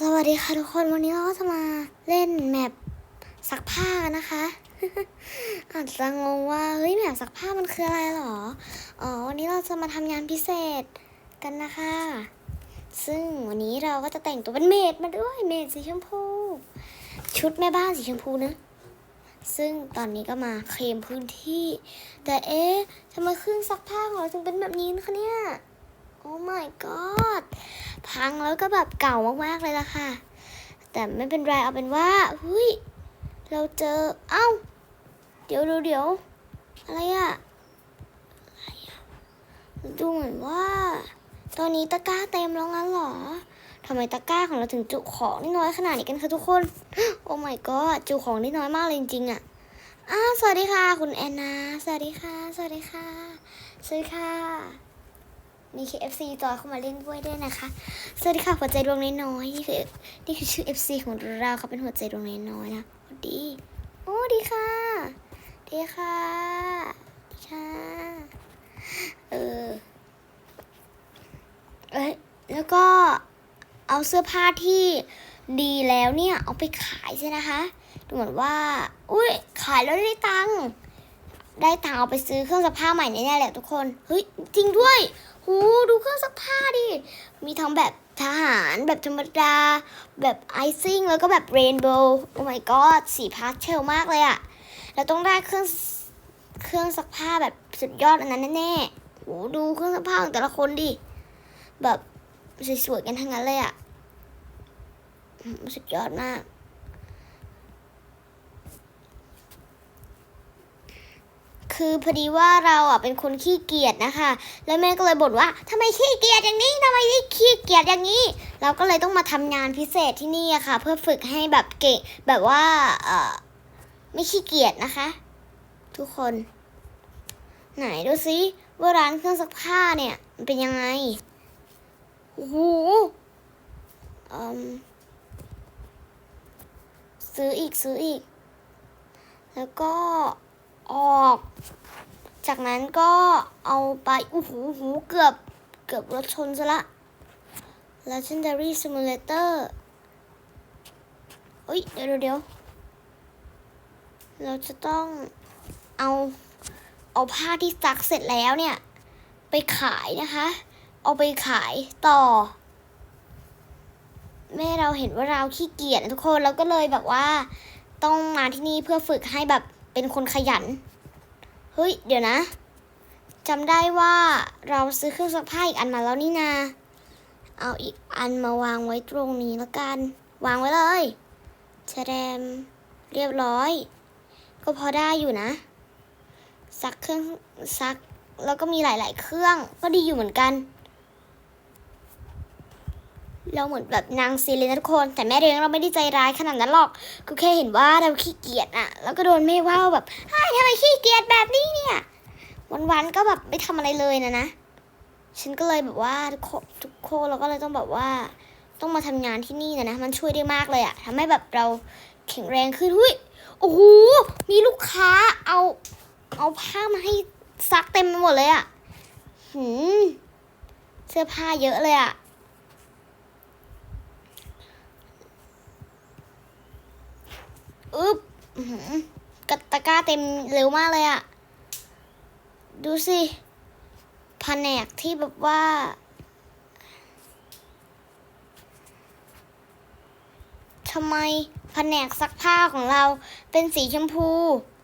สวัสดีค่ะทุกคนวันนี้เราก็จะมาเล่นแมปซักผ้ากันนะคะ อาจจะงงว่าเฮ้ยแมปซักผ้ามันคืออะไรหรอ อ๋อวันนี้เราจะมาทำงานพิเศษกันนะคะ ซึ่งวันนี้เราก็จะแต่งตัวเป็นเมดมาด้วยเมดสีชมพู ชุดแม่บ้านสีชมพูนะ ซึ่งตอนนี้ก็มาเคลมพื้นที่ แต่เอ๊ะทำไมเครื่องซักผ้าของเราจึงเป็นแบบนี้นะคะเนี่ย my god พังแล้วก็แบบเก่ามากๆเลยล่ะค่ะ แต่ไม่เป็นไรเอาเป็นว่าเฮ้ยเราเจอ เอ้า เดี๋ยวเดี๋ยวเดี๋ยวอะไรอะอะไรอะดูเหมือนว่า ตอนนี้ตะกร้าเต็มแล้วงั้นเหรอทำไมตะกร้าของเราถึงจุของนี่น้อยขนาดนี้กันคะทุกคน โอ้ my god จุของนี่น้อยมากเลยจริงๆอะอ้าสวัสดีค่ะ คุณแอนนา สวัสดีค่ะ สวัสดีค่ะ สวัสดีค่ะ มี KFC จอยเข้ามาเล่นด้วยด้วยนะคะ สวัสดีค่ะหัวใจดวงน้อยนี่คือนี่คือชื่อ FC ของเราเขาเป็นหัวใจดวงน้อยนะสวัสดีโอ้ดีค่ะ ดีค่ะ ดีค่ะ เออ เอ้ยแล้วก็เอาเสื้อผ้าที่ดีแล้วเนี่ย เอาไปขายใช่นะคะ ดูเหมือนว่า อุ้ยขายแล้วได้ตังค์ได้ตังค์เอาไปซื้อเครื่องซักผ้าใหม่แน่ๆแหละทุกคน เฮ้ย จริงด้วย หูดูเครื่องซักผ้าดิ มีทั้งแบบทหารแบบธรรมดา แบบไอซิ่งแล้วก็แบบเรนโบว์โอ้ my god สีพาสเทลมากเลยอะเราต้องได้เครื่องเครื่องซักผ้าแบบสุดยอดอันนั้นแน่ๆโหดูเครื่องซักผ้าของแต่ละคนดิ แบบสวยๆกันทั้งนั้นเลยอะสุดยอดมาก คือพอดีว่าเราอะเป็นคนขี้เกียจนะคะ แล้วแม่ก็เลยบ่นว่าทำไมขี้เกียจอย่างนี้ทำไมขี้เกียจอย่างนี้ เราก็เลยต้องมาทำงานพิเศษที่นี่อะค่ะ เพื่อฝึกให้แบบเก่งแบบว่าเออไม่ขี้เกียจนะคะ ทุกคน ไหนดูซิว่าร้านเครื่องซักผ้าเนี่ยมันเป็นยังไงโอ้โหอืมซื้ออีกซื้ออีก แล้วก็ ออก จากนั้นก็เอาไปอู้หูหูเกือบเกือบรถชนซะละ Legendary Simulator เอ้ยเดี๋ยวเดี๋ยวเดี๋ยว เราจะต้องเอาเอาผ้าที่ซักเสร็จแล้วเนี่ย ไปขายนะคะ เอาไปขายต่อ แม่เราเห็นว่าเราขี้เกียจทุกคนเราก็เลยแบบว่า ต้องมาที่นี่เพื่อฝึกให้แบบ เป็นคนขยัน เฮ้ย เดี๋ยวนะจำได้ว่าเราซื้อเครื่องซักผ้าอีกอันมาแล้วนี่นา เอาอีกอันมาวางไว้ตรงนี้แล้วกัน วางไว้เลยแชแดมเรียบร้อย ก็พอได้อยู่นะ ซักเครื่องซัก แล้วก็มีหลาย ๆ เครื่องก็ดีอยู่เหมือนกัน เราเหมือนแบบนางซีเลยนะทุกคน แต่แม่เลี้ยงเราไม่ได้ใจร้ายขนาดนั้นหรอกก็แค่เห็นว่าเราขี้เกียจอะแล้วก็โดนแม่ว่าแบบฮ้ทำไมขี้เกียจแบบนี้เนี่ย วันๆก็แบบไม่ทำอะไรเลยนะนะฉันก็เลยแบบว่าทุกคนทุกคนเราก็เลยต้องแบบว่า ต้องมาทำงานที่นี่นะนะมันช่วยได้มากเลยอะทำให้แบบเราแข็งแรงขึ้นหุ้ยโอ้โหมีลูกค้าเอาเอาผ้ามาให้ซักเต็มไปหมดเลยอะหืมเสื้อผ้าเยอะเลยอะ อึ๊บกระตะก้าเต็มเร็วมากเลยอะดูสิแผนกที่แบบว่า ทำไมแผนกซักผ้าของเราเป็นสีชมพู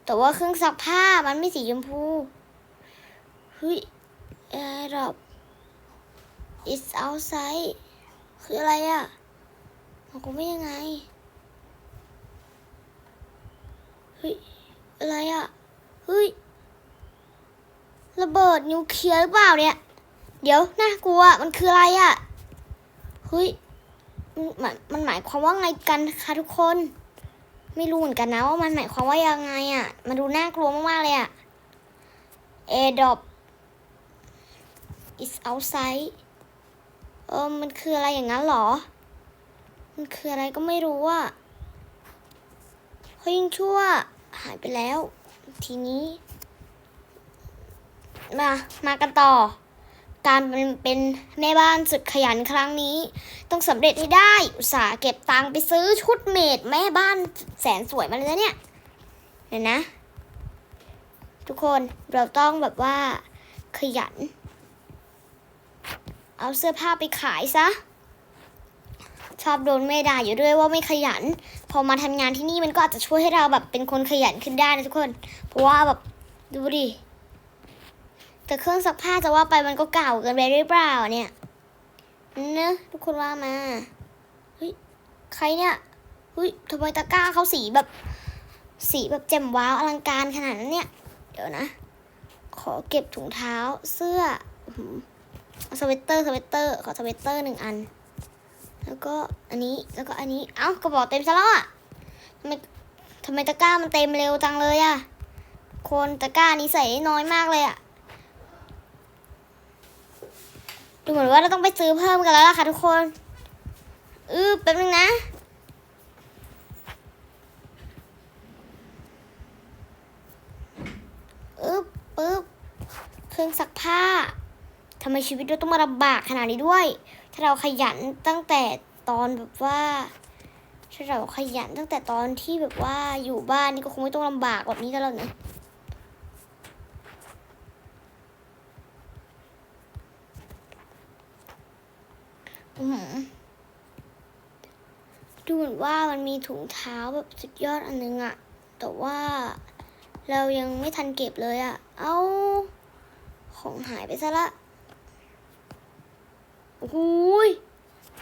แต่ว่าเครื่องซักผ้ามันไม่สีชมพูเฮ้ยแอร์ดรอป is outside คืออะไรอะมันก็ไม่ยังไง เฮ้ย อะไรอะ เฮ้ย ระเบิดนิวเคลียร์หรือเปล่าเนี่ย เดี๋ยวน่ากลัวมันคืออะไรอะ เฮ้ย มันหมายมันหมายความว่าไงกันคะทุกคน ไม่รู้เหมือนกันนะว่ามันหมายความว่ายังไงอะ มันดูน่ากลัวมากๆเลยอะ a drop is outside เออมันคืออะไรอย่างนั้นเหรอ มันคืออะไรก็ไม่รู้อะเฮ้ยยังชั่ว หายไปแล้ว ทีนี้ มามากันต่อ การเป็นเป็นแม่บ้านสุดขยันครั้งนี้ ต้องสำเร็จให้ได้ อุตส่าห์เก็บตังค์ไปซื้อชุดเมดแม่บ้านแสนสวยมาเลยนะเนี่ยเห็นนะ ทุกคนเราต้องแบบว่าขยัน เอาเสื้อผ้าไปขายซะ ชอบโดนแม่ด่าอยู่ด้วยว่าไม่ขยัน พอมาทำงานที่นี่มันก็อาจจะช่วยให้เราแบบเป็นคนขยันขึ้นได้นะทุกคน เพราะว่าแบบดูดิแต่เครื่องซักผ้าจะว่าไปมันก็เก่าเกินไปหรือเปล่าเนี่ยเนอะทุกคนว่ามาเฮ้ยใครเนี่ยเฮ้ยทำไมตะกร้าเขาสีแบบ สีแบบแจ่มว้าวอลังการขนาดนั้นเนี่ย เดี๋ยวนะ ขอเก็บถุงเท้าเสื้อสเวตเตอร์สเวตเตอร์ ขอสเวตเตอร์หนึ่งอัน แล้วก็อันนี้แล้วก็อันนี้ เอ้ากระบอกเต็มซะแล้วอะทำไมทำไมตะกร้ามันเต็มเร็วจังเลยอะ คนตะกร้านี้ใส่น้อยมากเลยอะ ดูเหมือนว่าเราต้องไปซื้อเพิ่มกันแล้วล่ะค่ะทุกคน อือแป๊บนึงนะอึ๊บปึ๊บเครื่องซักผ้าทำไมชีวิตเราต้องมาลำบากขนาดนี้ด้วย ถ้าเราขยันตั้งแต่ตอนแบบว่าถ้าเราขยันตั้งแต่ตอนที่แบบว่าอยู่บ้านนี่ก็คงไม่ต้องลำบากแบบนี้กันแล้วนะอือหือดูเหมือนว่ามันมีถุงเท้าแบบสุดยอดอันนึงอะแต่ว่าเรายังไม่ทันเก็บเลยอะ เอาของหายไปซะละ โอ้โหย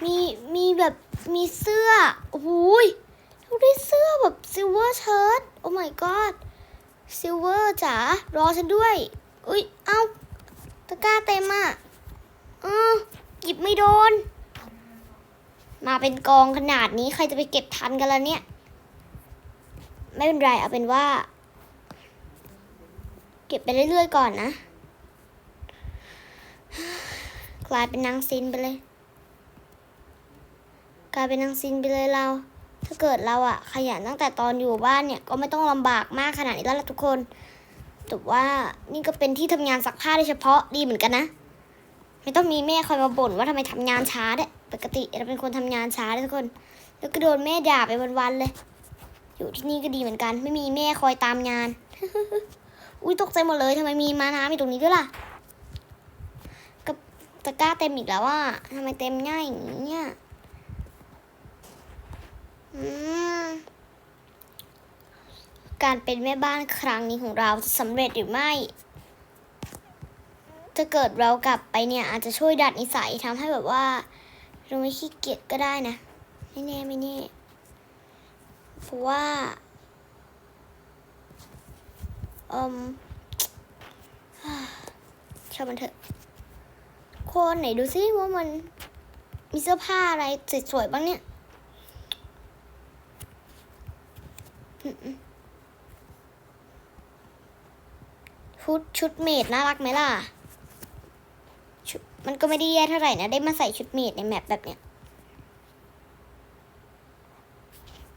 มีมีแบบมีเสื้อ โอ้โหยเราได้เสื้อแบบซิลเวอร์เชิ้ตโอ้ my god ซิลเวอร์จ๋ารอฉันด้วย อุ้ย เอ้าตะกร้าเต็มอะเออหยิบไม่โดน มาเป็นกองขนาดนี้ใครจะไปเก็บทันกันล่ะเนี่ย ไม่เป็นไรเอาเป็นว่า เก็บไปเรื่อยๆก่อนนะ กลายเป็นนางซินไปเลย กลายเป็นนางซินไปเลยเรา ถ้าเกิดเราอะขยันตั้งแต่ตอนอยู่บ้านเนี่ยก็ไม่ต้องลำบากมากขนาดนี้แล้วล่ะทุกคน แต่ว่านี่ก็เป็นที่ทำงานซักผ้าโดยเฉพาะดีเหมือนกันนะ ไม่ต้องมีแม่คอยมาบ่นว่าทำไมทำงานช้าเนี่ยปกติเราเป็นคนทำงานช้าทุกคน แล้วก็โดนแม่ด่าไปวันๆเลย อยู่ที่นี่ก็ดีเหมือนกัน ไม่มีแม่คอยตามงาน อุ้ยตกใจหมดเลยทำไมมีมาน้ำอยู่ตรงนี้ด้วยล่ะ ตะกร้าเต็มอีกแล้วว่าทำไมเต็มง่ายอย่างนี้เนี่ยการเป็นแม่บ้านครั้งนี้ของเราจะสำเร็จหรือไม่ถ้าเกิดเรากลับไปเนี่ย อาจจะช่วยดัดนิสัยทำให้แบบว่าเราไม่ขี้เกียจก็ได้นะ ไม่แน่ไม่แน่เพราะว่าเอืมชอบมันเถอะ คนไหนดูซิว่ามันมีเสื้อผ้าอะไรสวยๆบ้างเนี่ยอืมชุดชุดเมดน่ารักไหมล่ะ มันก็ไม่ได้แย่เท่าไหร่นะ ได้มาใส่ชุดเมดในแมปแบบเนี้ย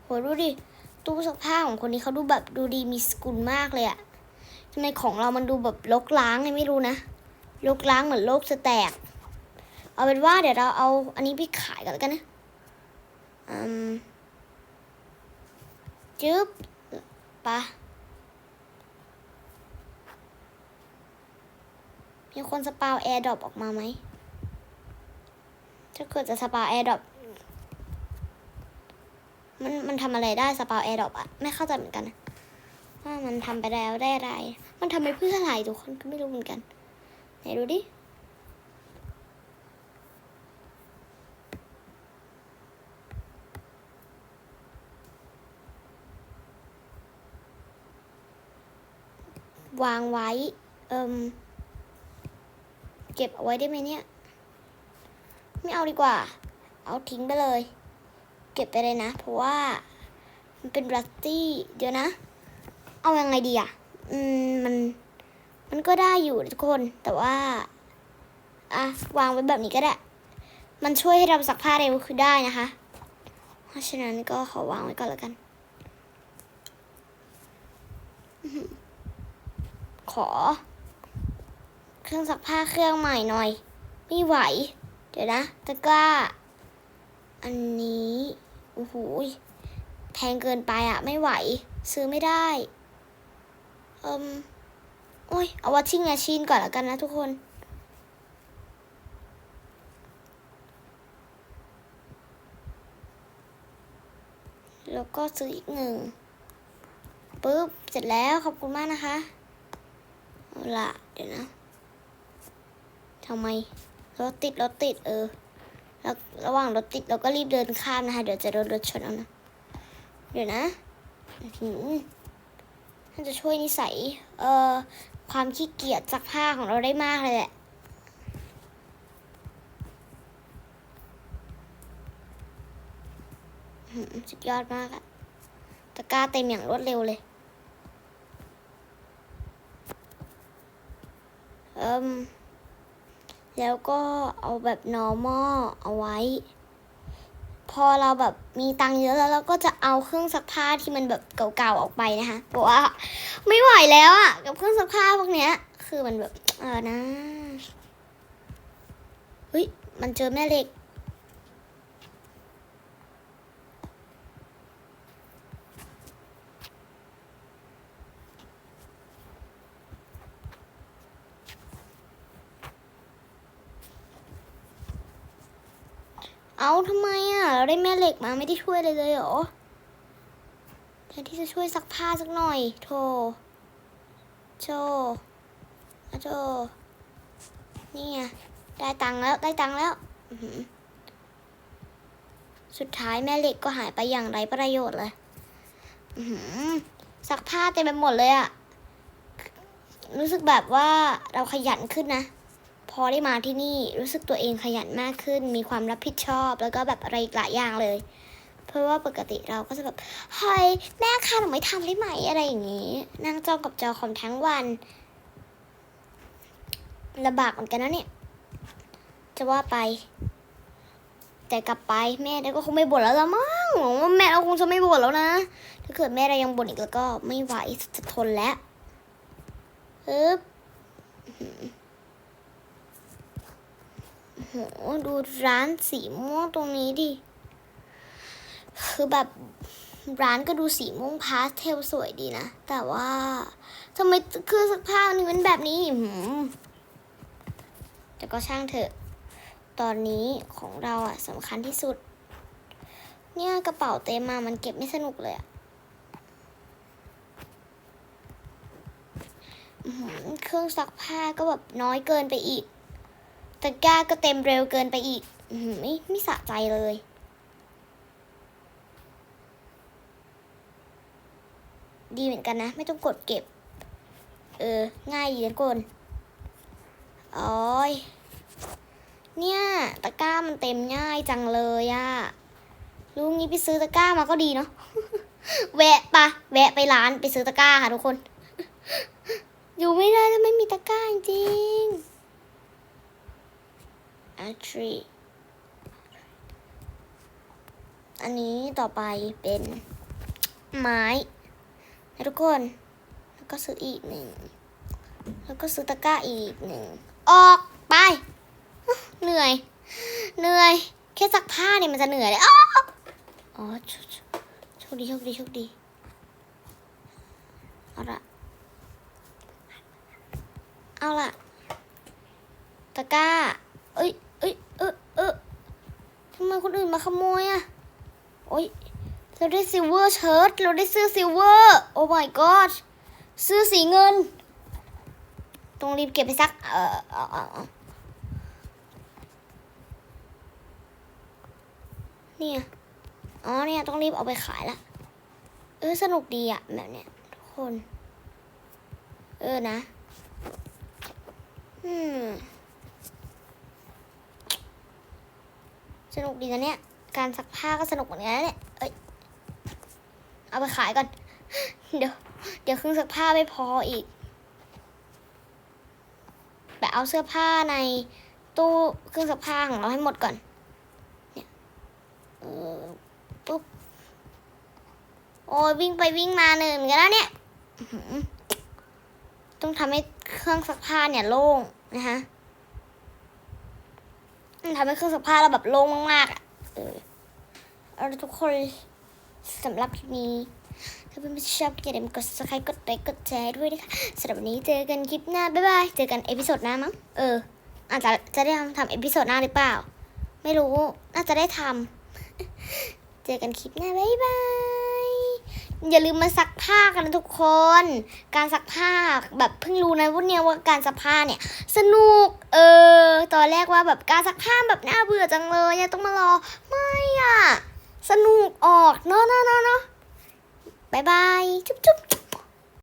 โหดูดิ ตู้ซักผ้าของคนนี้เขาดูแบบดูดีมีสกุลมากเลยอะทำไมของเรามันดูแบบลกล้างไงไม่รู้นะ ลกล้างเหมือนโลกจะแตก เอาเป็นว่าเดี๋ยวเราเอาอันนี้ไปขายกันแล้วกันนะอืมจึ๊บปะมีคนสปาวแอร์ดรอปออกมาไหม ถ้าเกิดจะสปาวแอร์ดรอปมันมันทำอะไรได้สปาวแอร์ดรอปอะไม่เข้าใจเหมือนกันนะว่ามันทำไปแล้วได้อะไร มันทำไปเพื่ออะไรทุกคนก็ไม่รู้เหมือนกัน ไหนดูดิ วางไว้ เอิมเก็บเอาไว้ได้ไหมเนี่ย ไม่เอาดีกว่า เอาทิ้งไปเลย เก็บไปเลยนะ เพราะว่า มันเป็นรัตตี้ เดี๋ยวนะ เอายังไงดีอะ อืม มัน มันก็ได้อยู่ทุกคน แต่ว่าอะวางไว้แบบนี้ก็ได้ มันช่วยให้เราซักผ้าเร็วคือได้นะคะ เพราะฉะนั้นก็ขอวางไว้ก่อนแล้วกัน ขอ เครื่องซักผ้าเครื่องใหม่หน่อย ไม่ไหว เดี๋ยวนะตะกร้า อันนี้โอ้โหแพงเกินไปอะไม่ไหว ซื้อไม่ได้ เอิม โอ้ย เอาวัชชิ่งแมชชีนก่อนแล้วกันนะทุกคน แล้วก็ซื้ออีกหนึ่งปุ๊บ เสร็จแล้วขอบคุณมากนะคะ เอาละเดี๋ยวนะทำไม รถติด รถติด เออ แล้วระหว่างรถติดเราก็รีบเดินข้ามนะคะ เดี๋ยวจะโดนรถชนเอานะ เดี๋ยวนะอื้อหือน่าจะช่วยนิสัย เอ่อ ความขี้เกียจซักผ้าของเราได้มากเลยแหละสุดยอดมากอะตะกร้าเต็มอย่างรวดเร็วเลย เอิมแล้วก็เอาแบบ normal เอาไว้ พอเราแบบมีตังค์เยอะแล้วเราก็จะเอาเครื่องซักผ้าที่มันแบบเก่าๆออกไปนะคะเพราะว่าไม่ไหวแล้วอะกับเครื่องซักผ้าพวกเนี้ย คือมันแบบเออนะเฮ้ยมันเจอแม่เหล็ก เอาทำไมอะ เรา ได้แม่เหล็กมาไม่ได้ช่วยเลยเลยเหรอแทนที่จะช่วยซักผ้าสักหน่อย โทโชโชนี่ไงได้ตังค์แล้วได้ตังค์แล้ว สุดท้ายแม่เหล็กก็หายไปอย่างไรประโยชน์เลยซักผ้าเต็มไปหมดเลยอะรู้สึกแบบว่าเราขยันขึ้นนะ พอได้มาที่นี่รู้สึกตัวเองขยันมากขึ้น มีความรับผิดชอบแล้วก็แบบอะไรหลายอย่างเลย เพราะว่าปกติเราก็จะแบบเฮ้ยแม่คะหนูไม่ทำได้ไหมอะไรอย่างนี้ นั่งจ้องกับจอคอมทั้งวันลำบากเหมือนกันนะเนี่ย จะว่าไป แต่กลับไปแม่ก็คงไม่บ่นแล้วละมั้งว่าแม่เราคงจะไม่บ่นแล้วนะ ถ้าเกิดแม่เรายังบ่นอีกแล้วก็ไม่ไหวจะทนแล้วฮึบ หดูร้านสีม่วงตรงนี้ดิ คือแบบร้านก็ดูสีม่วงพาสเทลสวยดีนะ แต่ว่าทำไมเครื่องซักผ้านี่มันแบบนี้หืมแต่ก็ช่างเถอะ ตอนนี้ของเราอะสำคัญที่สุด เนี่ยกระเป๋าเต็มมามันเก็บไม่สนุกเลยอะอเครื่องซักผ้าก็แบบน้อยเกินไปอีก ตะกร้าก็เต็มเร็วเกินไปอีกหือไม่ไม่สะใจเลย ดีเหมือนกันนะ ไม่ต้องกดเก็บ เออ ง่ายดีนะกนโอ้ยเนี่ย ตะกร้ามันเต็มง่ายจังเลยอะรู้งี้ไปซื้อตะกร้ามาก็ดีเนาะแวะปะแวะไปร้านไปซื้อตะกร้าค่ะทุกคน อยู่ไม่ได้ถ้าไม่มีตะกร้าจริง a tree อันนี้ต่อไปเป็นไม้นะทุกคน แล้วก็ซื้ออีกหนึ่ง แล้วก็ซื้อตะกร้าอีกหนึ่ง ออกไป เหนื่อย เหนื่อย แค่ซักผ้าเนี่ยมันจะเหนื่อยเลยอ๋ออ๋อโชโชโชคดีโชคดีโชคดีเอาละเอาละตะกร้า เอ้ยเอ้ย เออเออทำไมคนอื่นมาขโมยอะโอ้ยเราได้ซิลเวอร์เชิ้ตเราได้เสื้อซิลเวอร์โอ้ my god เสื้อสีเงิน ต้องรีบเก็บไปซัก เออเออเออเออเนี่ยอ๋อเนี่ยต้องรีบเอาไปขายละ เออสนุกดีอะแบบเนี้ยทุกคน เออนะ อืม สนุกดีนะเนี่ย การซักผ้าก็สนุกเหมือนกันนะเนี่ยเอ้ย เอาไปขายก่อน เดี๋ยว เดี๋ยวเครื่องซักผ้าไม่พออีก แบบเอาเสื้อผ้าในตู้เครื่องซักผ้าของเราให้หมดก่อน เนี่ยเออปุ๊บ โอ้ยวิ่งไปวิ่งมาเหนื่อยเหมือนกันนะเนี่ย ต้องทำให้เครื่องซักผ้าเนี่ยโล่งนะคะ มันทำให้เครื่องซักผ้าเราแบบโล่งมากๆอะเออเอาทุกคนสำหรับคลิปนี้ถ้าเพื่อนๆชอบอย่าลืมกด subscribe กดไลค์กดแชร์ด้วยนะคะสำหรับวันนี้เจอกันคลิปหน้าบ๊ายบายเจอกันเอพิโซดหน้ามั้งเอออาจจะจะได้ทำทำเอพิโซดหน้าหรือเปล่า ไม่รู้ น่าจะได้ทำ เจอกันคลิปหน้าบ๊ายบาย อย่าลืมมาซักผ้ากันนะทุกคน การซักผ้าแบบเพิ่งรู้นะว่าเนี่ยว่าการซักผ้าเนี่ย สนุก เออ ตอนแรกว่าแบบการซักผ้าแบบน่าเบื่อจังเลยอะต้องมารอ ไม่อะสนุกออกเนาะเนาะเนาะเนาะบายบาย จุ๊บจุ๊บ